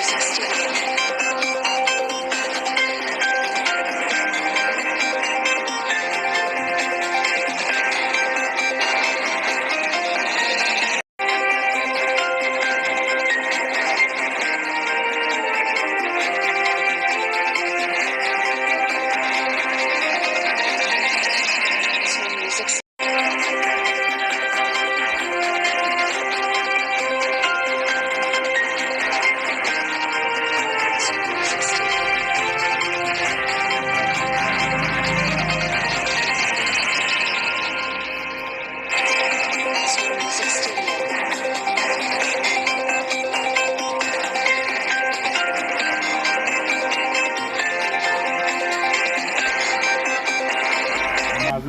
Music Studio.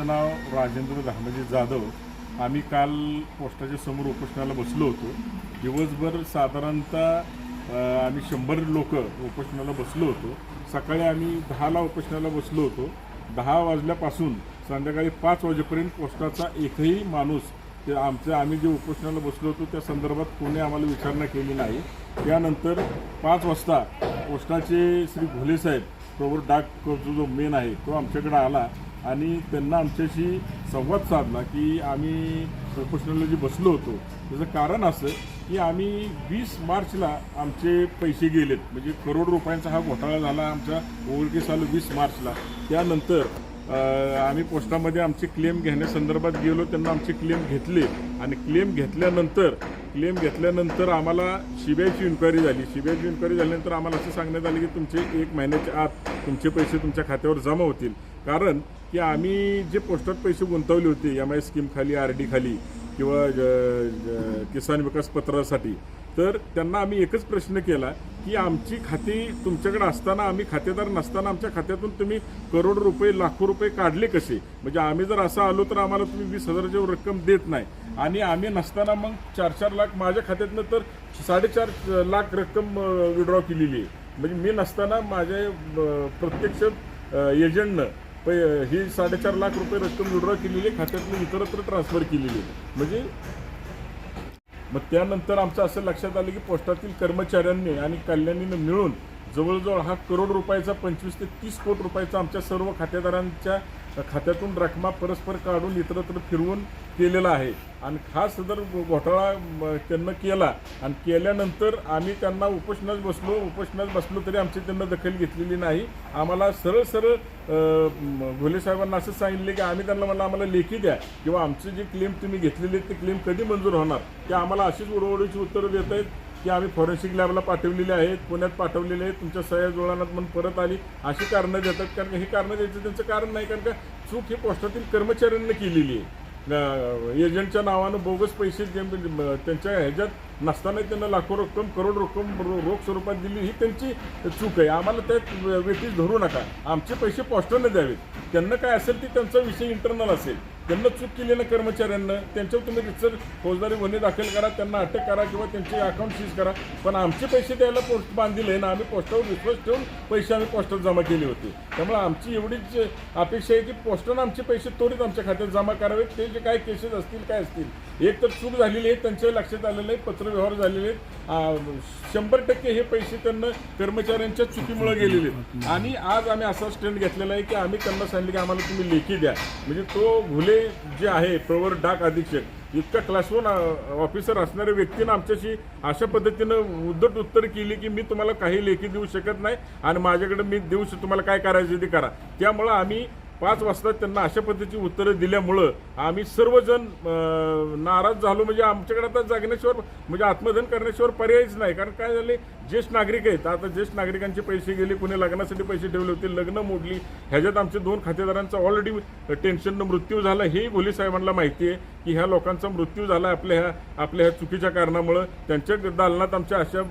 माझं नाव राजेंद्र धामजी जाधव. आम्ही काल पोस्टाच्या समोर उपोषणाला बसलो होतो. दिवसभर साधारणतः आम्ही शंभर लोक उपोषणाला बसलो होतो. सकाळी आम्ही दहाला उपोषणाला बसलो होतो. दहा वाजल्यापासून संध्याकाळी पाच वाजेपर्यंत पोस्टाचा एकही माणूस ते आमच्या आम्ही जे उपोषणाला बसलो होतो त्या संदर्भात कोणी आम्हाला विचारणा केली नाही. त्यानंतर पाच वाजता पोस्टाचे श्री घोले साहेब प्रवर डाक जो जो मेन आहे तो आमच्याकडे आला. आणि त्यांना आमच्याशी संवाद साधला की आम्ही उपोषणाला जे बसलो होतो. त्याचं कारण असं की आम्ही वीस मार्चला आमचे पैसे गेलेत. म्हणजे करोड रुपयांचा हा घोटाळा झाला आमच्या ओळखीस आलो वीस मार्चला. त्यानंतर आम्ही पोस्टामध्ये आमचे क्लेम घेण्यासंदर्भात गेलो त्यांना आमचे क्लेम घेतले. आणि क्लेम घेतल्यानंतर क्लेम घेतल्यानंतर आम्हाला सीबीआयची इन्क्वायरी झाली. सीबीआयची इन्क्वायरी झाल्यानंतर आम्हाला असं सांगण्यात आलं की तुमचे एक महिन्याच्या आत तुमचे पैसे तुमच्या खात्यावर जमा होतील. कारण की आम्ही जे पोस्टात पैसे गुंतवले होते एम आय स्कीम खाली आर डी खाली किंवा ज- किसान विकास पत्रासाठी तर त्यांना आम्ही एकच प्रश्न केला की आमची खाती तुमच्याकडे असताना आम्ही खातेदार नसताना आमच्या खात्यातून तुम्ही करोड रुपये लाखो रुपये काढले कसे? म्हणजे आम्ही जर असं आलो तर आम्हाला तुम्ही वीस हजाराची रक्कम देत नाही. आणि आम्ही नसताना मग चार चार लाख माझ्या खात्यातनं तर साडेचार लाख रक्कम विड्रॉ केलेली आहे. म्हणजे मी नसताना माझ्या प्रत्यक्ष एजंटनं पै ही साडेचार लाख रुपये रक्कम विड्रॉ केलेली आहे खात्यातून इतरत्र ट्रान्सफर केलेली आहे. म्हणजे मग त्यानंतर आमचं असं लक्षात आलं की पोस्टातील कर्मचाऱ्यांनी आणि कल्याणीनं मिळून जवळजवळ हा करोड रुपयाचा पंचवीस ते तीस कोटी रुपयाचा आमच्या सर्व खातेदारांच्या खात्यातून रकमा परस्पर काढून इतरत्र फिरवून केलेला आहे. आणि हा सदर घोटाळा त्यांना केला आणि केल्यानंतर आम्ही त्यांना उपोषणात बसलो उपोषणात बसलो तरी आमची त्यांना दखल घेतलेली नाही. आम्हाला सरळ सरळ भोले साहेबांना असं सांगितले की आम्ही त्यांना म्हणलं आम्हाला लेखी द्या किंवा आमचे जे क्लेम तुम्ही घेतलेले आहेत ते क्लेम कधी मंजूर होणार? ते आम्हाला अशीच उडवडीची उत्तरं देत आहेत. की आम्ही फॉरेन्सिक लॅबला पाठवलेले आहेत पुण्यात पाठवलेले आहेत तुमच्या सह्या जुळणात म्हणून परत आली. अशी कारणं देतात कारण हे कारणं द्यायचं त्यांचं कारण नाही कारण का चूक ही पोस्टातील कर्मचाऱ्यांनी केलेली आहे. एजंटच्या नावानं बोगस पैसे जे म्हणजे, त्यांच्या ह्याच्यात नसताना त्यांना लाखो रक्कम करोड रक्कम रो- रोख स्वरूपात दिली ही त्यांची चूक आहे. आम्हाला त्यात वेटीस धरू नका. आमचे पैसे पोस्टानं द्यावेत. त्यांना काय असेल ते त्यांचा विषय इंटरनल असेल. त्यांना चूक केलेल्या कर्मचाऱ्यांना त्यांच्यावर तुम्ही रितसर फौजदारी गुन्हे दाखल करा त्यांना अटक करा किंवा त्यांचे अकाउंट सीज करा. पण आमचे पैसे द्यायला पोस्ट बांधले ना आम्ही पोस्टावर विश्वास ठेवून पैसे आम्ही पोस्टात जमा केले होते. त्यामुळे आमची एवढीच अपेक्षा आहे की पोस्टानं आमचे पैसे त्वरित आमच्या खात्यात जमा करावेत. ते जे काय केसेस असतील काय असतील एक तर चूक झालेली आहे त्यांच्या लक्षात आलेलं आहे पत्रव्यवहार झालेले आहेत. शंभर टक्के हे पैसे त्यांना कर्मचाऱ्यांच्या चुकीमुळे गेलेले आहेत. आणि आज आम्ही असा स्टँड घेतलेला आहे की आम्ही त्यांना सांगितलं की आम्हाला तुम्ही लेखी द्या. म्हणजे तो घुले जे आहे प्रवर डाक अधीक्षक इतका क्लास वन ऑफिसर असणाऱ्या व्यक्तीनं आमच्याशी अशा पद्धतीनं उद्धट उत्तर केली की मी तुम्हाला काही लेखी देऊ शकत नाही आणि माझ्याकडे मी देऊ तुम्हाला काय करायचं ते करा. त्यामुळं आम्ही पाच वाजता त्यांना अशा पद्धतीची उत्तरं दिल्यामुळं आम्ही सर्वजण नाराज झालो. म्हणजे आमच्याकडे आता जगण्याशिवाय म्हणजे आत्मधन करण्याशिवाय पर्यायच नाही. कारण काय झाले ज्येष्ठ नागरिक आहेत. आता ज्येष्ठ नागरिकांचे पैसे गेले कुणी लग्नासाठी पैसे ठेवले होते लग्न मोडली. ह्याच्यात आमचे दोन खातेदारांचा ऑलरेडी टेन्शननं मृत्यू झाला. हेही भोले साहेबांना माहिती आहे की ह्या लोकांचा मृत्यू झाला आपल्या ह्या आपल्या ह्या चुकीच्या कारणामुळं. त्यांच्या दालनात आमच्या अशा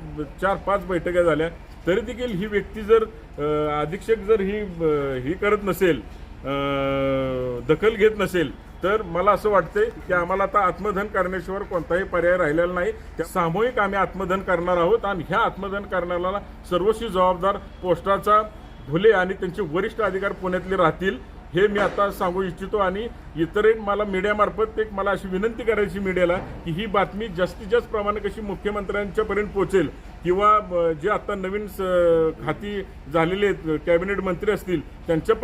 चार पाच बैठका झाल्या. तरी देखील ही व्यक्ती जर अधीक्षक जर ही ही करत नसेल दखल घेत नसेल तर मला असं वाटतंय की आम्हाला आता आत्मधन करण्याशिवाय कोणताही पर्याय राहिलेला नाही. त्या सामूहिक आम्ही आत्मधन करणार आहोत आणि ह्या आत्मधन करण्याला सर्वस्वी जबाबदार पोस्टाचा भुले आणि त्यांचे वरिष्ठ अधिकार पुण्यातले राहतील. हे मी आता सांगू इच्छितो आणि इतरही मला मीडियामार्फत एक मला अशी विनंती करायची मीडियाला की ही बातमी जास्तीत जास्त प्रमाणे कशी मुख्यमंत्र्यांच्यापर्यंत पोहोचेल किंवा जे आता नवीन स- खाती झालेले आहेत कॅबिनेट मंत्री असतील त्यांच्या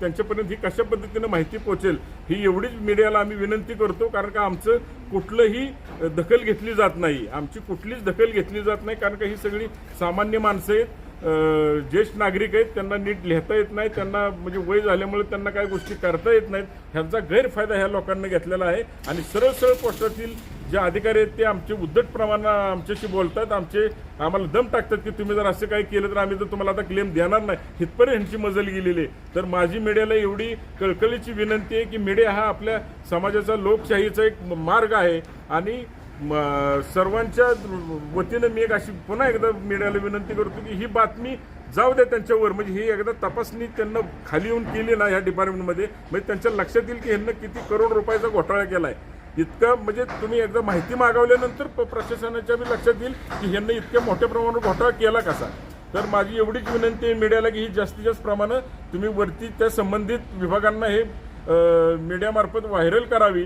त्यांच्यापर्यंत ही कशा पद्धतीनं माहिती पोहोचेल ही एवढीच मीडियाला आम्ही विनंती करतो कारण का आमचं कुठलंही दखल घेतली जात नाही. आमची कुठलीच दखल घेतली जात नाही कारण का ही सगळी सामान्य माणसं आहेत ज्येष्ठ नागरिक आहेत त्यांना नीट लिहिता येत नाही त्यांना म्हणजे वय झाल्यामुळे त्यांना काही गोष्टी करता येत नाहीत. ह्यांचा गैरफायदा ह्या लोकांनी घेतलेला आहे. आणि सरळ सरळ पोस्टातील जे अधिकारी आहेत ते आमचे उद्धट प्रमाणात आमच्याशी बोलतात. आमचे आम्हाला दम टाकतात की तुम्ही जर असं काही केलं तर आम्ही तर तुम्हाला आता क्लेम देणार नाही. हितपर्यंत ह्यांची मजल गेलेली आहे. तर माझी मीडियाला एवढी कळकळीची विनंती आहे की मीडिया हा आपल्या समाजाचा लोकशाहीचा एक मार्ग आहे. आणि म, सर्वांच्या वतीनं मी एक अशी पुन्हा एकदा मीडियाला विनंती करतो की ही बातमी जाऊ द्या त्यांच्यावर. म्हणजे ही एकदा तपासणी त्यांना खाली येऊन केली ना ह्या डिपार्टमेंटमध्ये म्हणजे त्यांच्या लक्षात येईल की ह्यांना किती करोड रुपयाचा घोटाळा केला आहे इतकं म्हणजे तुम्ही एकदा माहिती मागवल्यानंतर प- प्रशासनाच्या बी लक्षात येईल की ह्यांना इतक्या मोठ्या प्रमाणावर घोटाळा केला कसा. तर माझी एवढीच विनंती आहे मीडियाला की ही जास्तीत जास्त प्रमाणं तुम्ही वरती त्या संबंधित विभागांना हे मीडियामार्फत व्हायरल करावी.